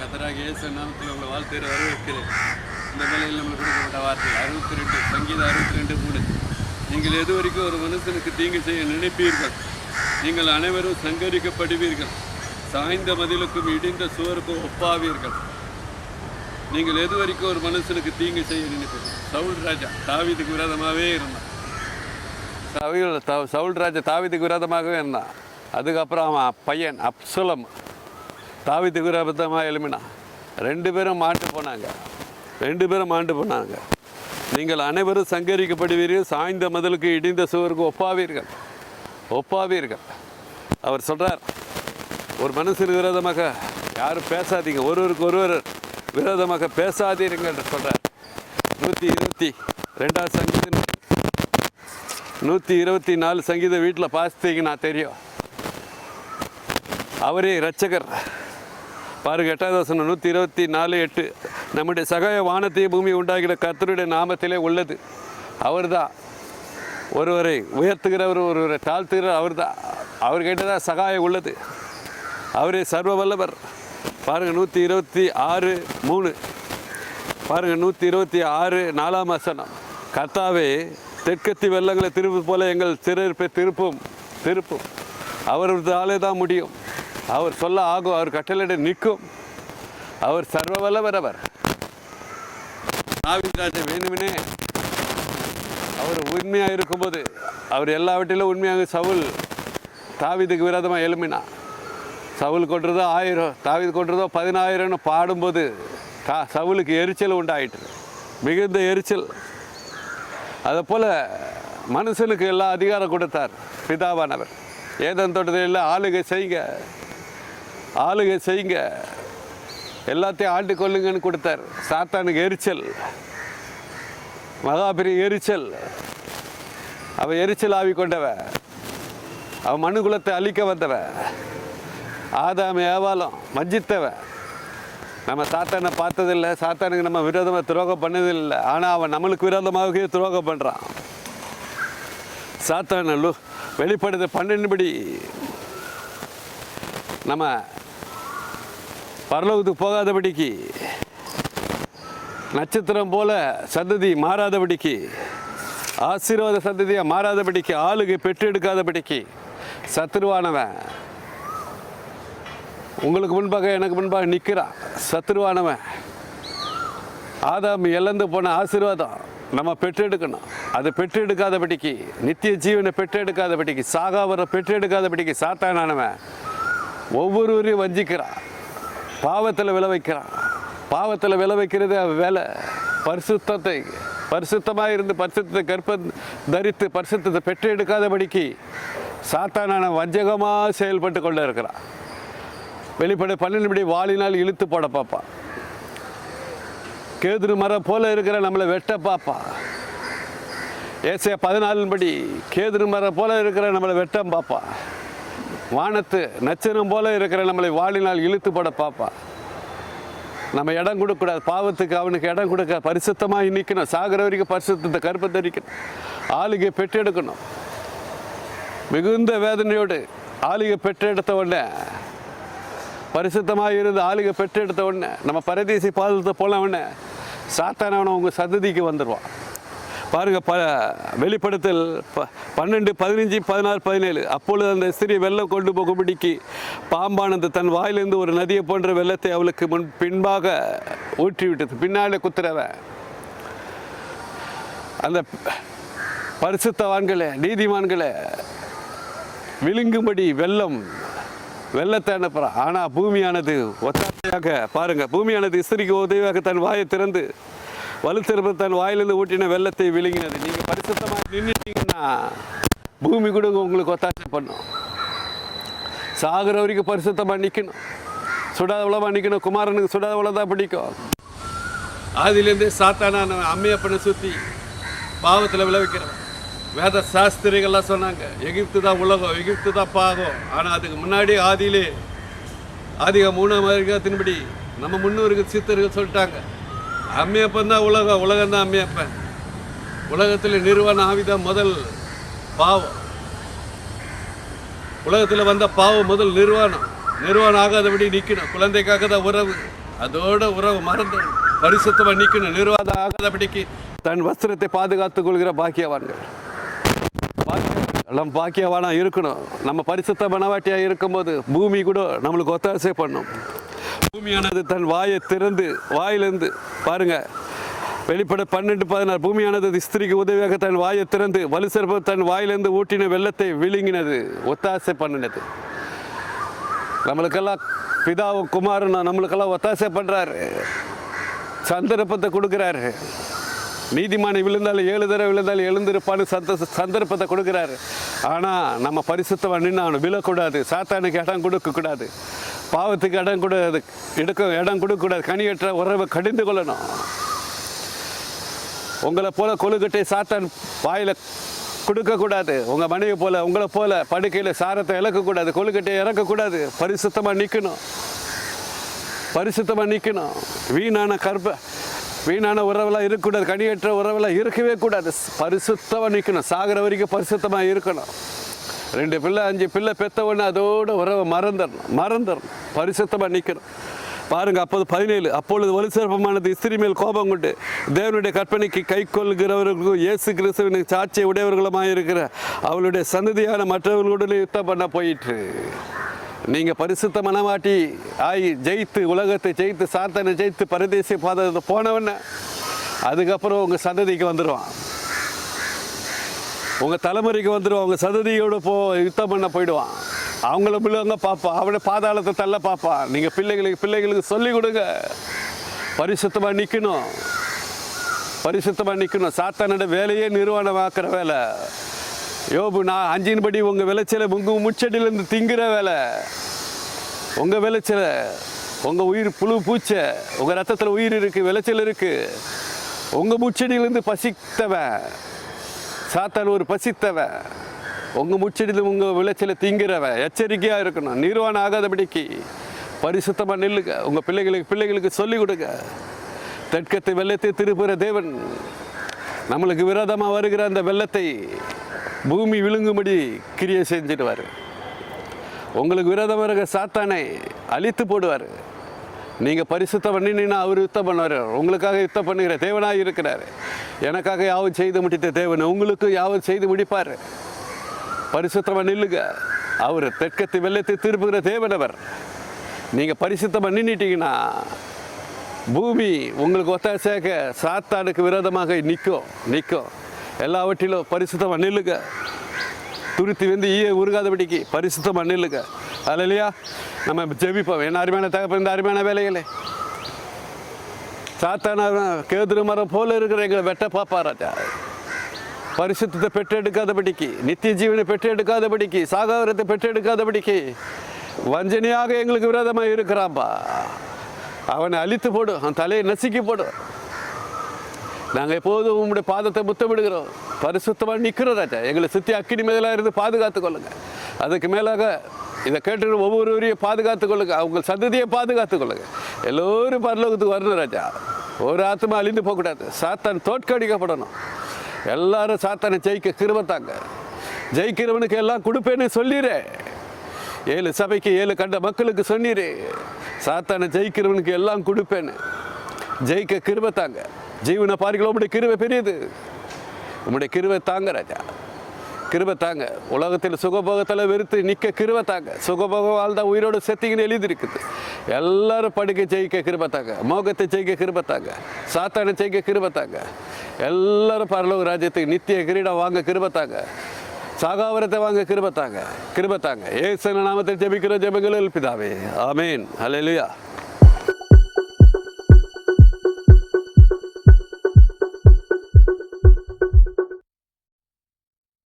கத்தராக இயேசு நாமத்தில் உங்களை வாழ்த்துகிற வரவேற்கிறேன். இந்த வேலையில் நம்மளுக்கு கொடுக்கப்பட்ட வார்த்தை அறுபத்தி ரெண்டு சங்கீதம் அறுபத்தி ரெண்டு மூணு நீங்கள் எது வரைக்கும் ஒரு மனுஷனுக்கு தீங்கு செய்ய நினைப்பீர்கள்? நீங்கள் அனைவரும் சங்கரிக்கப்படுவீர்கள். சாய்ந்த மதிலுக்கும் இடிந்த சுவருக்கும் ஒப்பாவீர்கள். நீங்கள் எது வரைக்கும் ஒரு மனுஷனுக்கு தீங்கு செய்ய நினைப்பீர்கள்? சவுல் ராஜா தாவிதுக்கு விரோதமாகவே இருந்தான். சவுல் சவுல் ராஜா தாவிதுக்கு விரோதமாகவே இருந்தான். அதுக்கப்புறம் அவன் பையன் அப்சுலம். தாவீதுக்கு விரோதமாக எழுமினான் ரெண்டு பேரும் மாண்டு போனாங்க. ரெண்டு பேரும் மாண்டு போனாங்க. நீங்கள் அனைவரும் சங்கரிக்கப்படுவீர்கள் சாய்ந்த மதலுக்கு இடிந்த சுவருக்கு ஒப்பாவீர்கள். ஒப்பாவீர்கள். அவர் சொல்கிறார் ஒரு மனசுக்கு விரோதமாக யாரும் பேசாதீங்க. ஒருவருக்கு ஒருவர் விரோதமாக பேசாதீர்கள் என்று சொல்கிறார் நூற்றி இருபத்தி ரெண்டாவது சங்கீதம். நூற்றி இருபத்தி நாலு சங்கீத வீட்டில் பாசித்தீங்கன்னா தெரியும். அவரே ரச்சகர் பாருங்க எட்டாவது வசனம் நூற்றி இருபத்தி நாலு எட்டு. நம்முடைய சகாய வானத்தையும் பூமி உண்டாகிற கர்த்தருடைய நாமத்திலே உள்ளது. அவர்தான் ஒருவரை உயர்த்துகிறவர் ஒருவரை தாழ்த்துகிறவர் அவர்தான் அவர்கிட்ட தான் சகாயம் உள்ளது. அவரே சர்வ வல்லவர் பாருங்க நூற்றி இருபத்தி ஆறு மூணு. பாருங்க நூற்றி இருபத்தி ஆறு நாலாம் வசனம். கர்த்தாவே தெற்கத்தி வெள்ளங்களை திருப்பு போல எங்கள் சிறப்பை திருப்பும் திருப்பும். அவர்களாலே தான் முடியும். அவர் சொல்ல ஆகும் அவர் கட்டளையிட நிற்கும். அவர் சர்வ வல்லவர் அவர் நாவிராஜ வேணுமினே அவர் உண்மையாக இருக்கும்போது அவர் எல்லாவற்றிலும் உண்மையாக சவுல் தாவீதுக்கு விரோதமாக எழுமினா சவுல் கொன்றதோ ஆயிரம் தாவீது கொன்றதோ பதினாயிரம்னு பாடும்போது தா சவுலுக்கு எரிச்சல் உண்டாயிட்டு மிகுந்த எரிச்சல். அதை போல் மனுஷனுக்கு எல்லா அதிகாரம் கொடுத்தார் பிதாவானவர். ஏதன் தோட்டத்தில் ஆளுகை செய்யுங்க ஆளுகை செய்யுங்க. எல்லாத்தையும் ஆண்டு கொள்ளுங்கன்னு கொடுத்தார். சாத்தானுக்கு எரிச்சல். மகாபிரி எரிச்சல். அவன் எரிச்சல் ஆவி கொண்டவ. அவ மனு குலத்தை அழிக்க வந்தவ. ஆதாம ஏவாலம் மஞ்சித்தவ நம்ம சாத்தானை பார்த்ததில்லை. சாத்தானுக்கு நம்ம விரோதமாக துரோகம் பண்ணதில்லை. ஆனால் அவன் நம்மளுக்கு விரோதமாகவே துரோகம் பண்ணுறான் சாத்தான லு வெளிப்படுது பன்னெண்டுபடி. நம்ம பரலோகத்துக்கு போகாதபடிக்கு நட்சத்திரம் போல சந்ததி மாறாதபடிக்கு ஆசீர்வாத சந்ததியாக மாறாதபடிக்கு ஆளுகை பெற்றெடுக்காதபடிக்கு சத்துருவானவன் உங்களுக்கு முன்பாக எனக்கு முன்பாக நிற்கிறான். சத்துருவானவன். ஆதாம் இழந்து போன ஆசீர்வாதம் நம்ம பெற்றெடுக்கணும். அது பெற்றெடுக்காதபடிக்கு நித்திய ஜீவனை பெற்றெடுக்காதபடிக்கு சாகாவரை பெற்றெடுக்காதபடிக்கு சாத்தானானவன் ஒவ்வொருவரையும் வஞ்சிக்கிறான். பாவத்தில் விளை வைக்கிறான். பாவத்தில் விளை வைக்கிறது அவன் வேலை. பரிசுத்தத்தை பரிசுத்தமாக இருந்து பரிசுத்தத்தை கற்ப தரித்து பரிசுத்தத்தை பெற்றெடுக்காதபடிக்கு சாத்தானான வஞ்சகமாக செயல்பட்டு கொண்டு இருக்கிறான். வெளிப்படை பன்னெண்டு மணி வாளினால் இழுத்து போட பார்ப்பான். கேதுரு மரம் போல இருக்கிற நம்மளை வெட்ட பார்ப்பான். ஏசியா பதினாலின்படி கேதுரு மரம் போல இருக்கிற நம்மளை வெட்டம் பார்ப்பான். வானத்து நச்சனம் போல இருக்கிற நம்மளை வாழினால் இழுத்து போட பார்ப்பான் நம்ம இடம் கொடுக்கக்கூடாது பாவத்துக்கு அவனுக்கு இடம் கொடுக்க பரிசுத்தமாக நிற்கணும் சாகிற வரைக்கும் பரிசுத்தத்தை கருப்பை தரிக்கணும். ஆளுகை பெற்றெடுக்கணும். மிகுந்த வேதனையோடு ஆளுகை பெற்றெடுத்த உடனே பரிசுத்தமாக இருந்து ஆளுகை பெற்றெடுத்த உடனே நம்ம பரதேசி பாதத்தை போன உடனே சாத்தானவனை உங்கள் சந்ததிக்கு வந்துடுவான் பாருங்க ப வெளிப்படுத்தல். ப பன்னெண்டு பதினஞ்சு பதினாறு பதினேழு. அப்பொழுது அந்த ஸ்திரீ வெள்ளம் கொண்டு போகும்படிக்கு பாம்பானது தன் வாயிலிருந்து ஒரு நதியை போன்ற வெள்ளத்தை அவளுக்கு முன் பின்பாக ஊற்றி விட்டது பின்னாலே குத்துறவன் அந்த பரிசுத்தவான்களே நீதிமான்களே விழுங்கும்படி வெள்ளம் வெள்ளத்தை அனுப்புகிறான் ஆனால் பூமியானது ஒத்தாசையாக பாருங்க பூமியானது இஸ்திரிக்கு உதவியாக தன் வாயை திறந்து வலுத்திருப்ப தன் வாயிலிருந்து ஊட்டின வெள்ளத்தை விழுங்கினது. நீங்கள் பரிசுத்தமாக நின்றுட்டீங்கன்னா பூமி கூட உங்களுக்கு ஒத்தாசை பண்ணும். சாகிற வரைக்கும் பரிசுத்தமாக நிற்கணும் சுடாத உளமாக நிற்கணும் குமாரனுக்கு சுடாத உழவு தான் பிடிக்கும். ஆதியிலேருந்தே சாத்தான அம்மையப்பனை சுற்றி பாவத்தில் விளைவிக்கிறவன். வேத சாஸ்திரிகள்லாம் சொன்னாங்க எகிப்து தான் உலகம் எகிப்து தான் பாகம் ஆனால் அதுக்கு முன்னாடி ஆதியிலே ஆதிக மூணாம் அதிகாரத்தின்படி நம்ம முன்னோருக்கு சித்தர்கள் சொல்லிட்டாங்க அம்மையப்பன் தான் உலகம் உலகம் தான் அம்மையப்பன். உலகத்தில் நிறுவன ஆவிதான் முதல் பாவம். உலகத்தில் வந்த பாவம் முதல் நிர்வாணம். நிர்வாணம் ஆகாதபடி நிற்கணும். குழந்தைக்காக தான் உறவு. அதோட உறவு மறந்து பரிசுத்தமாக நிற்கணும். நிர்வாகம் ஆகாதபடிக்கு தன் வஸ்திரத்தை பாதுகாத்துக் கொள்கிற பாக்கியவான்கள். எல்லாம் பாக்கியவானா இருக்கணும். நம்ம பரிசுத்த மனவாட்டியாக இருக்கும்போது பூமி கூட நம்மளுக்கு ஒத்தாசை பண்ணும். பூமியானது தன் வாயை திறந்து வாயிலிருந்து பாருங்க. வெளிப்பட பன்னெண்டு பதினாறு. பூமியானது ஸ்திரிக்கு உதவியாக தன் வாயை திறந்து வலு தன் வாயிலிருந்து ஊட்டின வெள்ளத்தை விழுங்கினது ஒத்தாசை பண்ணினது. நம்மளுக்கெல்லாம் பிதாவும் குமாரன் நம்மளுக்கெல்லாம் ஒத்தாசை பண்ணுறாரு சந்தர்ப்பத்தை கொடுக்குறாரு. நீதிமானை விழுந்தாலும் ஏழு தடவை விழுந்தாலும் எழுந்திருப்பான்னு சந்த சந்தர்ப்பத்தை கொடுக்குறாரு. ஆனால் நம்ம பரிசுத்தவன் நின்று அவனை விழக்கூடாது. சாத்தானுக்கு இடம் கொடுக்கக்கூடாது. பாவத்துக்கு இடம் கூடாது எடுக்க இடம் கொடுக்கக்கூடாது. கனியற்ற உறவை கடிந்து கொள்ளணும். உங்களை போல கொழுக்கட்டை சாத்தான் வாயில் கொடுக்கக்கூடாது. உங்கள் மனைவி போல உங்களை போல படுக்கையில் சாரத்தை இழக்கக்கூடாது. கொழுக்கட்டையை இறக்கக்கூடாது. பரிசுத்தமாக நிற்கணும் பரிசுத்தமாக நிற்கணும் வீணான கற்ப வீணான உறவெல்லாம் இருக்கக்கூடாது. கனியற்ற உறவெல்லாம் இருக்கவே கூடாது. பரிசுத்தமாக நிற்கணும் சாகிற வரைக்கும் பரிசுத்தமாக இருக்கணும். ரெண்டு பிள்ளை அஞ்சு பிள்ளை பெத்த உடனே அதோட உறவை மறந்துடணும் மறந்துடணும். பரிசுத்தமாக நிற்கணும் பாருங்க அப்போது பதினேழு. அப்பொழுது ஒளி சிறப்பமானது இஸ்திரி மேல் கோபம் கொண்டு தேவனுடைய கற்பனைக்கு கை கொள்கிறவர்களுக்கும் இயேசு கிறிஸ்துவின் சாட்சியை உடையவர்களுமாக இருக்கிற அவளுடைய சந்ததியான மற்றவர்களுடன் யுத்தம் பண்ண போயிட்டு நீங்கள் பரிசுத்த மனமாட்டி ஆகி ஜெயித்து உலகத்தை ஜெயித்து சாத்தனை ஜெயித்து பரதேசி பாதத்தை போனவன அதுக்கப்புறம் உங்கள் சந்ததிக்கு வந்துடுவான் உங்கள் தலைமுறைக்கு வந்துடும் உங்கள் சததியோடு போ யுத்தம் பண்ண போயிடுவான். அவங்கள பிள்ளைங்க பார்ப்பான் அவனை பாதாளத்தை தள்ள பார்ப்பான் நீங்கள் பிள்ளைகளுக்கு பிள்ளைகளுக்கு சொல்லிக் கொடுங்க. பரிசுத்தமாக நிற்கணும் பரிசுத்தமாக நிற்கணும் சாத்தானோட வேலையே நிறுவனமாக்குற வேலை. யோபு நான் அஞ்சின்படி உங்கள் விளைச்சலை உங்கள் முச்சடியிலேருந்து திங்குற வேலை. உங்கள் விளைச்சலை உங்கள் உயிர் புழு பூச்சை உங்கள் ரத்தத்தில் உயிர் இருக்குது விளைச்சல் இருக்குது உங்கள் முச்சடியிலேருந்து பசித்தவன். சாத்தான் ஒரு பசித்தவ. உங்கள் முச்சடியில் உங்கள் விளைச்சலை திங்கிறவ. எச்சரிக்கையாக இருக்கணும். நிர்வாணம் ஆகாதபடிக்கு பரிசுத்தமாக நில்லுங்க. உங்கள் பிள்ளைகளுக்கு பிள்ளைகளுக்கு சொல்லிக் கொடுங்க. தெற்கத்தை வெள்ளத்தை திருப்புற தேவன். நம்மளுக்கு விரோதமாக வருகிற அந்த வெள்ளத்தை பூமி விழுங்கும்படி கிரியை செஞ்சிடுவார். உங்களுக்கு விரோதமாக இருக்கிற சாத்தானை அழித்து போடுவார். நீங்கள் பரிசுத்தம் பண்ணினீங்கன்னா அவர் யுத்தம் பண்ணுவார். உங்களுக்காக யுத்தம் பண்ணுகிற தேவனாக இருக்கிறார். எனக்காக யாவும் செய்து முடித்த தேவன் உங்களுக்கு யாவும் செய்து முடிப்பார்? பரிசுத்தமாக நில்லுங்க. அவர் தெற்கத்து வெள்ளத்தை திருப்புகிற தேவனவர் நீங்கள் பரிசுத்தமாக நின்றுட்டீங்கன்னா பூமி உங்களுக்கு ஒத்தாசையாக சாத்தானுக்கு விரோதமாக நிற்கும் நிற்கும் எல்லாவற்றிலும் பரிசுத்தமாக நில்லுங்க. துருத்தி வந்து ஈய உருகாதபடிக்கு பரிசுத்தமாக நில்லுங்க. அதில் இல்லையா நம்ம ஜெபிப்போம். என்ன அருமையான தகப்ப இந்த அருமையான வேலைகளே. சாத்தான கேதுரு மரம் போல இருக்கிற எங்களை வெட்ட பாப்பாராஜா பரிசுத்தத்தை பெற்றெடுக்காதபடிக்கு நித்திய ஜீவனை பெற்றெடுக்காதபடிக்கு சாகாவரத்தை பெற்றெடுக்காதபடிக்கு வஞ்சனையாக எங்களுக்கு விரோதமாக இருக்கிறான்பா. அவனை அழித்து போடு அவன் தலையை நசுக்கி போடு. நாங்கள் எப்போதும் உங்களுடைய பாதத்தை முத்தமிடுகிறோம். பரிசுத்தமாக நிற்கிறோம் ராஜா எங்களை சுற்றி அக்கினி மேலாக இருந்து பாதுகாத்து கொள்ளுங்க. அதுக்கு மேலாக இதை கேட்டு ஒவ்வொருவரையும் பாதுகாத்து கொள்ளுங்க. அவங்க சந்ததியை பாதுகாத்து கொள்ளுங்க. எல்லோரும் பரலோகத்துக்கு வரணும் ராஜா. ஒரு ஆத்மா அழிந்து போகக்கூடாது. சாத்தான் தோற்கடிக்கப்படணும். எல்லாரும் சாத்தானை ஜெயிக்க கிருபத்தாங்க ஜெயிக்கிறவனுக்கு எல்லாம் கொடுப்பேன்னு சொல்லிடுறேன் ஏழு சபைக்கு ஏழு கண்ட மக்களுக்கு சொன்னீரே சாத்தானை ஜெயிக்கிறவனுக்கு எல்லாம் கொடுப்பேன்னு. ஜெயிக்க கிருபத்தாங்க ஜீவனை பாருங்களோ உங்களுடைய கிருவை பெரியது. உங்களுடைய கிருவை தாங்க ராஜா. கிருபை தாங்க. உலகத்தில் சுகபோகத்தில் வெறுத்து நிற்க கிருபை தாங்க. சுகபோகம் வாழ்ந்தா உயிரோடு செத்திங்கன்னு எழுதியிருக்குது. எல்லாரும் படுக்க ஜெயிக்க கிருபை தாங்க. மோகத்தை ஜெயிக்க கிருபை தாங்க. சாத்தானை ஜெயிக்க கிருபை தாங்க. எல்லாரும் பரலோக ராஜ்யத்துக்கு நித்திய கிரீடம் வாங்க கிருபை தாங்க. சாகாவரத்தை வாங்க கிருபத்தாங்க கிருபத்தாங்க ஏசன நாமத்தை ஜெபிக்கிற ஜெபங்கள் எழுப்பிதாவே ஆமேன். ஹalleluya.